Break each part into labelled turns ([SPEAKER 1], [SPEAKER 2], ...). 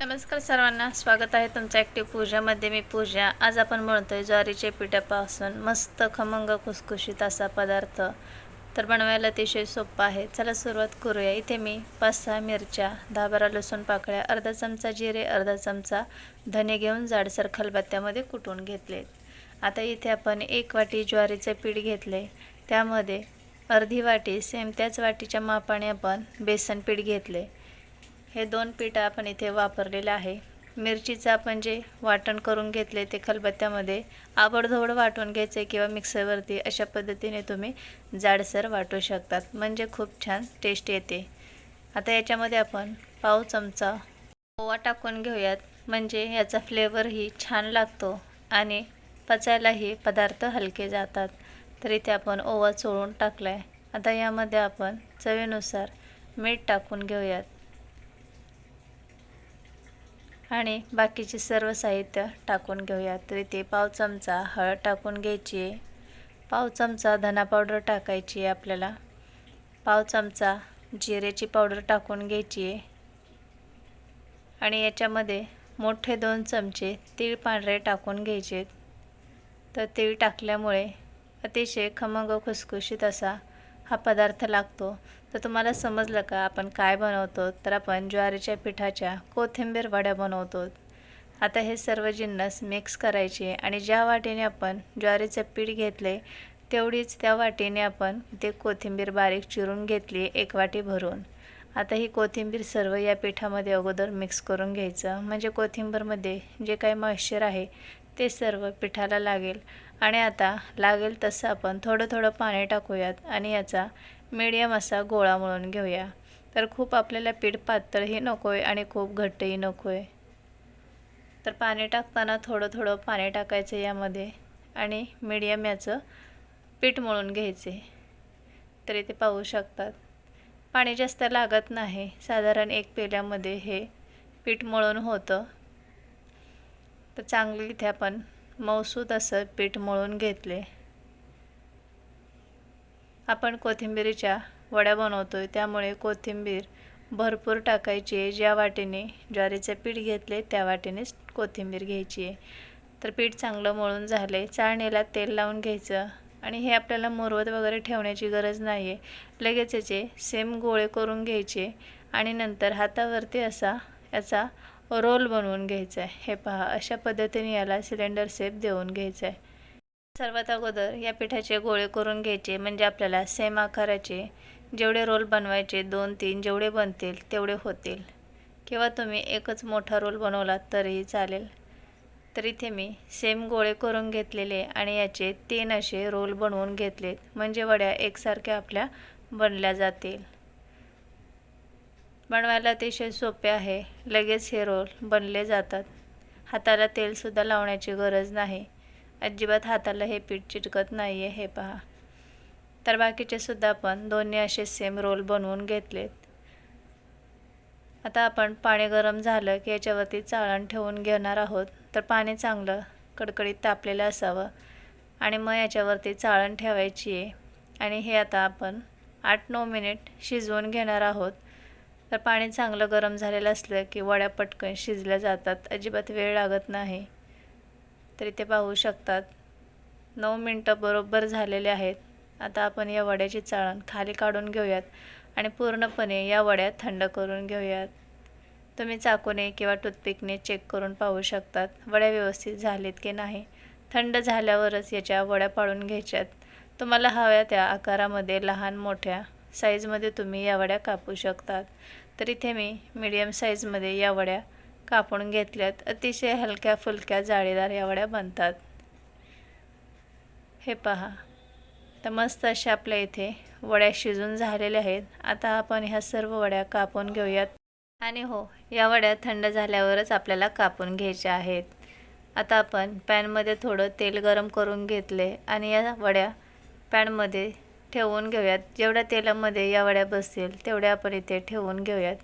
[SPEAKER 1] नमस्कार सर्वांना स्वागत आहे तुमचं ॲक्टिव्ह पूजामध्ये मी पूजा. आज आपण म्हणतोय ज्वारीच्या पिठापासून मस्त खमंग खुसखुशीत असा पदार्थ. तर बनवायला अतिशय सोपा आहे. चला सुरुवात करूया. इथे मी पाच सहा मिरच्या दहा बारा लसूण पाकळ्या अर्धा चमचा जिरे अर्धा चमचा धने घेऊन जाडसर खलबत्त्यामध्ये कुटून घेतले. आता इथे आपण एक वाटी ज्वारीचे पीठ घेतले. त्यामध्ये अर्धी वाटी सेम त्याच वाटीच्या मापाने आपण बेसन पीठ घेतले. हे दोन पीठ आपण इथे वापरलेलं आहे. मिरचीचं आपण जे वाटण करून घेतले ते खलबत्त्यामध्ये आबडधोबड वाटून घ्यायचे किंवा मिक्सरवरती अशा पद्धतीने तुम्ही जाडसर वाटू शकतात. म्हणजे खूप छान टेस्ट येते. आता याच्यामध्ये आपण पाव चमचा ओवा टाकून घेऊयात. म्हणजे याचा फ्लेवरही छान लागतो आणि पचायलाही पदार्थ हलके जातात. तर इथे आपण ओवा चोळून टाकला आहे आता यामध्ये आपण चवीनुसार मीठ टाकून घेऊयात. आणि बाकीचे सर्व साहित्य टाकून घेऊया तर इथे पाव चमचा हळद टाकून घ्यायची आहे. पाव चमचा धना पावडर टाकायची आहे आपल्याला. पाव चमचा जिरेची पावडर टाकून घ्यायची आहे. आणि याच्यामध्ये मोठे दोन चमचे तीळ पांढरे टाकून घ्यायचे तर तीळ टाकल्यामुळे अतिशय खमंग खुसखुशीत असा हा पदार्थ लागतो. तर तुम्हाला समजलं का? आपण काय बनवतो? तर आपण ज्वारीच्या पिठाच्या कोथिंबीर वड्या बनवतो. आता हे सर्व जिन्नस मिक्स करायचे आणि ज्या वाटीने आपण ज्वारीचं पीठ घेतले तेवढीच त्या वाटीने आपण ते कोथिंबीर बारीक चिरून घेतली एक वाटी भरून. आता ही कोथिंबीर सर्व या पिठामध्ये अगोदर मिक्स करून घ्यायचं. म्हणजे कोथिंबीरमध्ये जे काही मॉइश्चर आहे ते सर्व पिठाला लागेल. आणि आता लागेल तसं आपण थोडं थोडं पाणी टाकूयात आणि याचा मीडियम असा गोळा मळून घेऊया. तर खूप आपल्याला पीठ पातळही नको आहे आणि खूप घट्टही नको आहे तर पाणी टाकताना थोडं थोडं पाणी टाकायचं यामध्ये आणि मीडियम याचं पीठ मळून घ्यायचे. तर इथे पाहू शकतात. पाणी जास्त लागत नाही. साधारण एक पेल्यामध्ये हे पीठ मळून होतं. तर चांगली इथे आपण मौसूद असं पीठ मळून घेतले. आपण कोथिंबीरीच्या वड्या बनवतोय त्यामुळे कोथिंबीर भरपूर टाकायची आहे. ज्या वाटीने ज्वारीचं पीठ घेतले त्या वाटीनेच कोथिंबीर घ्यायची आहे. तर पीठ चांगलं मळून झाले. चाळणीला तेल लावून घ्यायचं. आणि हे आपल्याला मुरवत वगैरे ठेवण्याची गरज नाही आहे लगेच याचे सेम गोळे करून घ्यायचे. आणि नंतर हातावरती असा याचा रोल बनवून घ्यायचा आहे. हे पहा अशा पद्धतीने याला सिलेंडर सेप देऊन घ्यायचं आहे. सर्वात अगोदर या पिठाचे गोळे करून घ्यायचे म्हणजे आपल्याला सेम आकाराचे जेवढे रोल बनवायचे दोन तीन जेवढे बनतील तेवढे होतील. किंवा तुम्ही एकच मोठा रोल बनवलात तरीही चालेल. तर इथे मी सेम गोळे करून घेतलेले आणि याचे तीन असे रोल बनवून घेतलेत. म्हणजे वड्या एकसारख्या आपल्या बनल्या जातील. बनवायला अतिशय सोपे आहे. लगेच हे रोल बनले जातात. हाताला तेलसुद्धा लावण्याची गरज नाही. अजिबात हाताला हे पीठ चिटकत नाही आहे हे पहा. तर बाकीचे सुद्धा आपण दोन्ही असे सेम रोल बनवून घेतलेत. आता आपण पाणी गरम झालं की याच्यावरती चाळण ठेवून घेणार आहोत. तर पाणी चांगलं कडकडीत तापलेलं असावं आणि मग याच्यावरती चाळण ठेवायची आहे. आणि हे आता आपण आठ नऊ मिनिट शिजवून घेणार आहोत. तर पाणी चांगलं गरम झालेलं असलं की वड्या पटकन शिजल्या जातात. अजिबात वेळ लागत नाही. तर इथे पाहू शकतात. नऊ मिनटं बरोबर झालेले आहेत. आता आपण या वड्याची चाळण खाली काढून घेऊयात आणि पूर्णपणे या वड्या थंड करून घेऊयात. तुम्ही चाकूने किंवा टूथपिकने चेक करून पाहू शकतात वड्या व्यवस्थित झालेत की नाही. थंड झाल्यावरच याच्या वड्या पाडून घ्यायच्यात. तुम्हाला हव्या त्या आकारामध्ये लहान मोठ्या साईजमध्ये तुम्ही या वड्या कापू शकतात. तर इथे मी मीडियम साईजमध्ये या वड्या कापून घेतल्यात. अतिशय हलक्या फुलक्या जाळीदार या वड्या बनतात. हे पहा. तर मस्त अशा आपल्या इथे वड्या शिजून झालेल्या आहेत. आता आपण ह्या सर्व वड्या कापून घेऊयात. आणि हो या वड्या थंड झाल्यावरच आपल्याला कापून घ्यायच्या आहेत. आता आपण पॅनमध्ये थोडं तेल गरम करून घेतले आणि या वड्या पॅनमध्ये ठेवून घेऊयात. जेवढ्या तेलामध्ये या वड्या बसतील तेवढ्या आपण इथे ठेवून घेऊयात.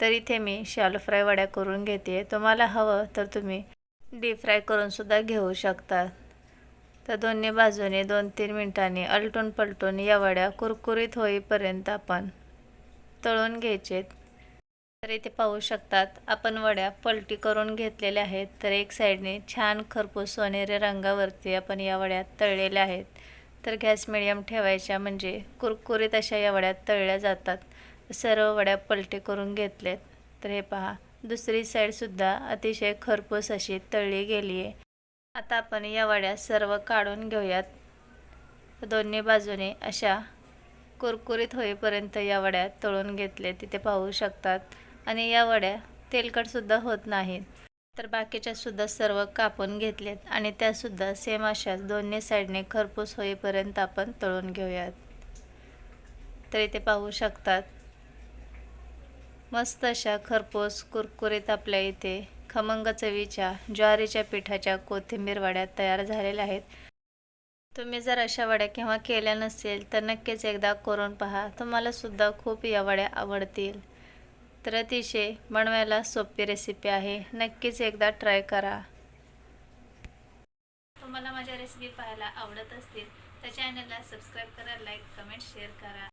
[SPEAKER 1] तर इथे मी शालो फ्राय वड्या करून घेते तुम्हाला हवं तर तुम्ही डीप फ्राय करूनसुद्धा घेऊ शकता. तर दोन्ही बाजूने दोन तीन मिनटांनी अलटून पलटून या वड्या कुरकुरीत होईपर्यंत आपण तळून घ्यायचे तर इथे पाहू शकतात आपण वड्या पलटी करून घेतलेल्या आहेत. तर एक साईडने छान खरपूस सोनेरी रंगावरती आपण या वड्या तळलेल्या आहेत. तर गॅस मिडियम ठेवायच्या म्हणजे कुरकुरीत अशा या वड्या तळल्या जातात. सर्व वड्या पलटे करून घेतलेत. तर हे पहा दुसरी साईडसुद्धा अतिशय खरपूस अशी तळली गेली आहे. आता आपण या वड्या सर्व काढून घेऊयात. दोन्ही बाजूने अशा कुरकुरीत होईपर्यंत या वड्या तळून घेतले तिथे पाहू शकतात. आणि या वड्या तेलकटसुद्धा होत नाहीत. तर बाकीच्या सुद्धा सर्व कापून घेतलेत आणि त्यासुद्धा सेम अशाच दोन्ही साईडने खरपूस होईपर्यंत आपण तळून घेऊयात. तर इथे पाहू शकतात. मस्त अशा खरपूस कुरकुरीत आपल्या इथे खमंग चवीच्या ज्वारीच्या पिठाच्या कोथिंबीर वड्या तयार झालेल्या आहेत. तुम्ही जर अशा वड्या केव्हा केल्या नसेल तर नक्कीच एकदा करून पहा. तुम्हाला सुद्धा खूप या वड्या आवडतील. तर अतिशय बनवायला सोपी रेसिपी आहे. नक्कीच एकदा ट्राय करा. तुम्हाला माझ्या रेसिपी पाहायला आवडत असतील तर चॅनलला सबस्क्राईब करा लाईक कमेंट शेअर करा.